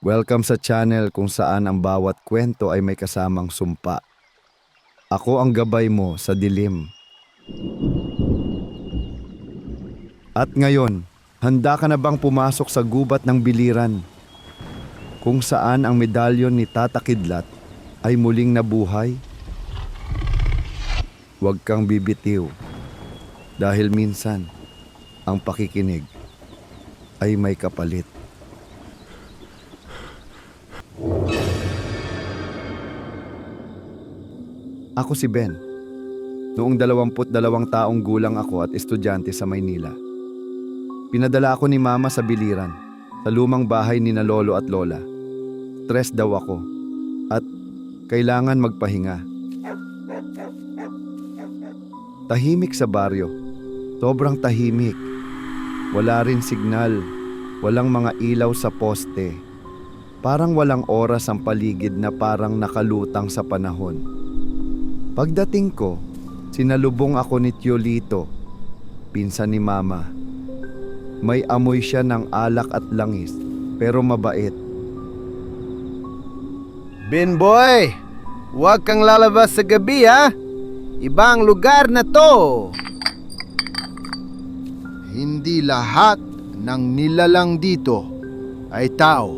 Welcome sa channel kung saan ang bawat kwento ay may kasamang sumpa. Ako ang gabay mo sa dilim. At ngayon, handa ka na bang pumasok sa gubat ng biliran? Kung saan ang medalyon ni Tata Kidlat ay muling nabuhay? Huwag kang bibitiw. Dahil minsan, ang pakikinig ay may kapalit. Ako si Ben. Noong 22 taong gulang ako at estudyante sa Maynila. Pinadala ako ni Mama sa biliran, sa lumang bahay ni na lolo at lola. Stress daw ako at kailangan magpahinga. Tahimik sa baryo. Sobrang tahimik. Wala rin signal. Walang mga ilaw sa poste. Parang walang oras ang paligid na parang nakalutang sa panahon. Pagdating ko, sinalubong ako ni Tio Lito, pinsan ni Mama. May amoy siya ng alak at langis, pero mabait. Ben boy, huwag kang lalabas sa gabi ha. Ibang lugar na to. Hindi lahat ng nilalang dito ay tao.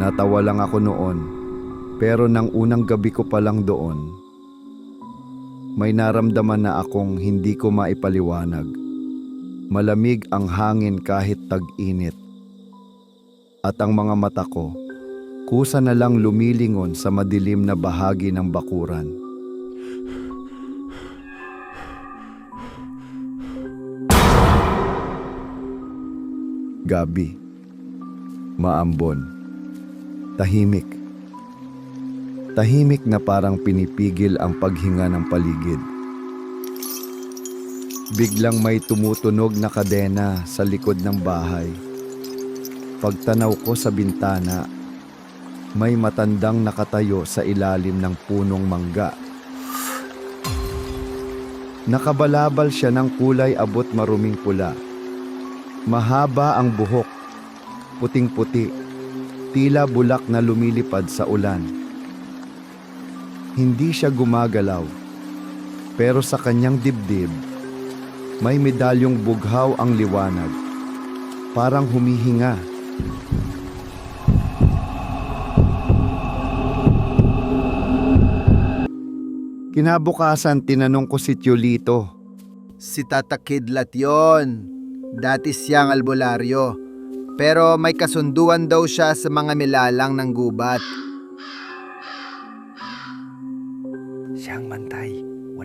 Natawa lang ako noon, pero nang unang gabi ko pa lang doon, may naramdaman na akong hindi ko maipaliwanag. Malamig ang hangin kahit tag-init. At ang mga mata ko, kusa na lang lumilingon sa madilim na bahagi ng bakuran. Gabi. Maambon. Tahimik. Tahimik na parang pinipigil ang paghinga ng paligid. Biglang may tumutunog na kadena sa likod ng bahay. Pagtanaw ko sa bintana, may matandang nakatayo sa ilalim ng punong mangga. Nakabalabal siya ng kulay abot maruming pula. Mahaba ang buhok, puting-puti, tila bulak na lumilipad sa ulan. Hindi siya gumagalaw, pero sa kanyang dibdib, may medalyong bughaw ang liwanag, parang humihinga. Kinabukasan tinanong ko si Tio Lito, Si Tata Kidlat yon. Dati siyang albularyo. Pero may kasunduan daw siya sa mga milalang ng gubat.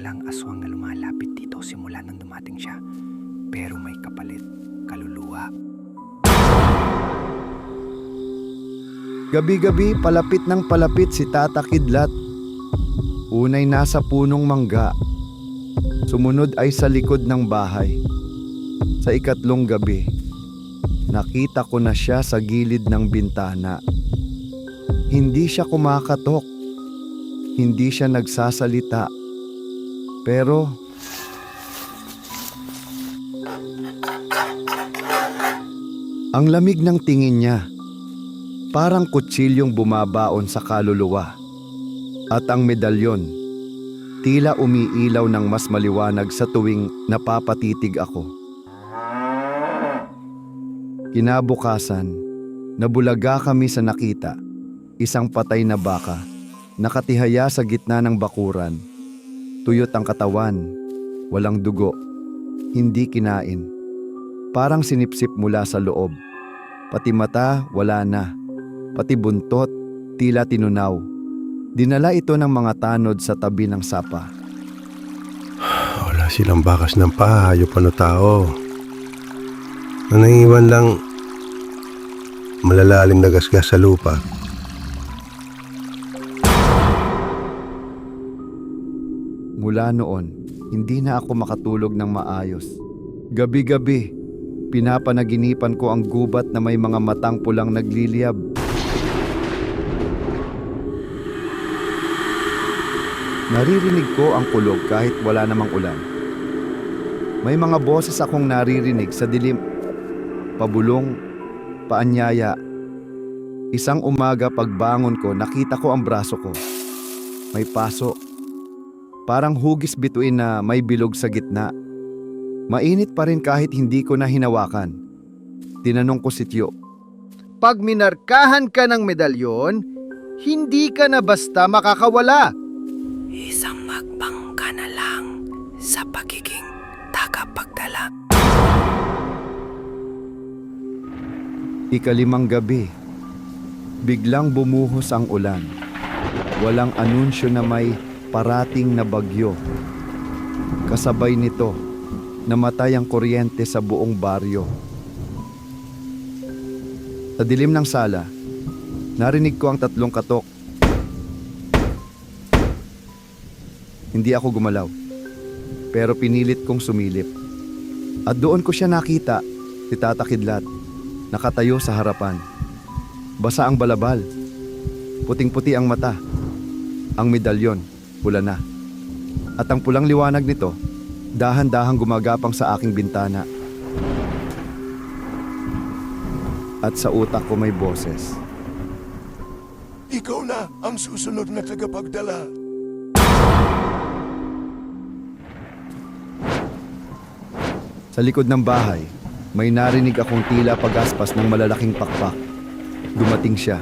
Walang aswang na lumalapit dito simula nang dumating siya. Pero may kapalit, kaluluwa. Gabi-gabi palapit ng palapit si Tata Kidlat. Unay nasa punong mangga. Sumunod ay sa likod ng bahay. Sa ikatlong gabi, nakita ko na siya sa gilid ng bintana. Hindi siya kumakatok. Hindi siya nagsasalita. Pero ang lamig ng tingin niya parang kutsilyong bumabaon sa kaluluwa. At ang medalyon, tila umiilaw ng mas maliwanag sa tuwing napapatitig ako. Kinabukasan, nabulaga kami sa nakita, isang patay na baka, nakatihaya sa gitna ng bakuran. Tuyot ang katawan, walang dugo, hindi kinain. Parang sinipsip mula sa loob. Pati mata, wala na pati buntot, tila tinunaw. Dinala ito ng mga tanod sa tabi ng sapa. Wala silang bakas ng paa, hayop ano tao. Ang nangiwan lang malalalim na gasgas sa lupa. Mula noon, hindi na ako makatulog ng maayos. Gabi-gabi, pinapanaginipan ko ang gubat na may mga matang pulang nagliliyab. Naririnig ko ang kulog kahit wala namang ulan. May mga boses akong naririnig sa dilim. Pabulong, paanyaya, Isang umaga pagbangon ko, nakita ko ang braso ko. May paso. Parang hugis bituin na may bilog sa gitna. Mainit pa rin kahit hindi ko na hinawakan. Tinanong ko si Tio, Pag minarkahan ka ng medalyon, hindi ka na basta makakawala. Isang magbang ka na lang sa pagiging tagapagdala. Ikalimang gabi. Biglang bumuhos ang ulan. Walang anunsyo na may parating na bagyo. Kasabay nito, namatay ang kuryente sa buong baryo. Sa dilim ng sala, narinig ko ang tatlong katok. Hindi ako gumalaw, pero pinilit kong sumilip. At doon ko siya nakita, si Tata Kidlat, nakatayo sa harapan. Basa ang balabal. Puting-puti ang mata. Ang medalyon, pula na. At ang pulang liwanag nito, dahan-dahang gumagapang sa aking bintana. At sa utak ko may boses. Ikaw na ang susunod na tagapagdala. Sa likod ng bahay, may narinig akong tila pagaspas ng malalaking pakpak. Dumating siya.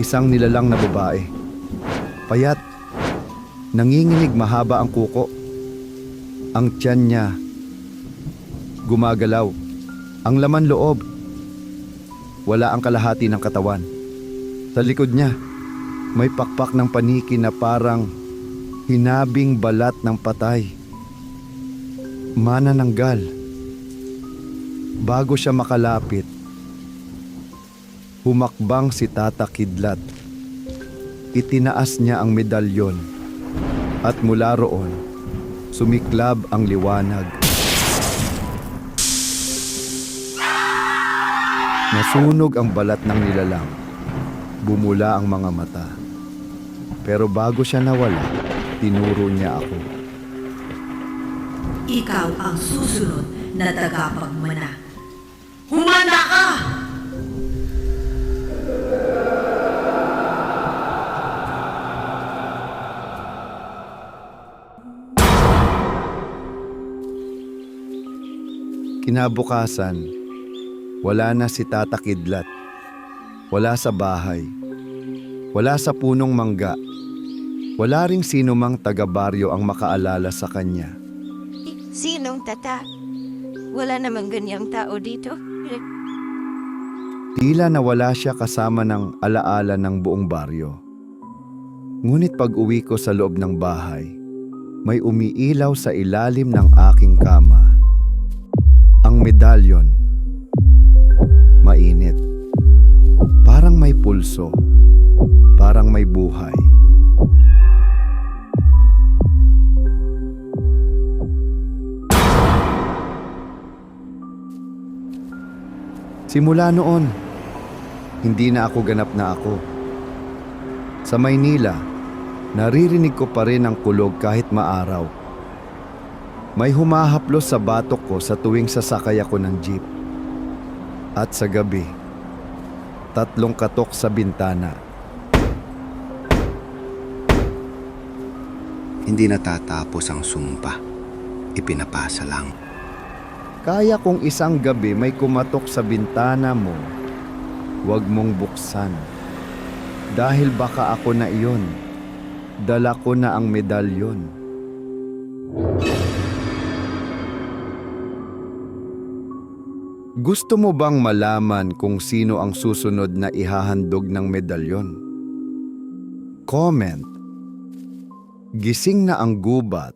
Isang nilalang na babae. Payat. Nanginginig mahaba ang kuko. Ang tiyan niya. Gumagalaw. Ang laman loob. Wala ang kalahati ng katawan. Sa likod niya, may pakpak ng paniki na parang hinabing balat ng patay manananggal. Bago siya makalapit, humakbang si Tata Kidlat. Itinaas niya ang medalyon at mula roon, sumiklab ang liwanag. Nasunog ang balat ng nilalang. Bumula ang mga mata. Pero bago siya nawala, tinuro niya ako. Ikaw ang susunod na tagapagmana. Kinabukasan, wala na si Tata Kidlat. Wala sa bahay. Wala sa punong mangga. Wala ring sino mang taga-baryo ang makaalala sa kanya. Sinong tata? Wala namang ganyang tao dito. Tila nawala siya kasama ng alaala ng buong baryo. Ngunit pag uwi ko sa loob ng bahay, may umiilaw sa ilalim ng aking kama. Ang medalyon. Mainit. Parang may pulso. Parang may buhay. Simula noon, hindi na ako ganap na ako. Sa Maynila, naririnig ko pa rin ang kulog kahit maaraw. May humahaplos sa batok ko sa tuwing sasakay ako ng jeep. At sa gabi, tatlong katok sa bintana. Hindi natatapos ang sumpa. Ipinapasa lang. Kaya kung isang gabi may kumatok sa bintana mo, huwag mong buksan. Dahil baka ako na iyon. Dala ko na ang medalyon. Gusto mo bang malaman kung sino ang susunod na ihahandog ng medalyon? Comment. Gising na ang gubat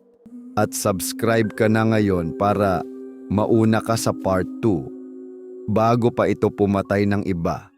at subscribe ka na ngayon para mauna ka sa part 2 bago pa ito pumatay ng iba.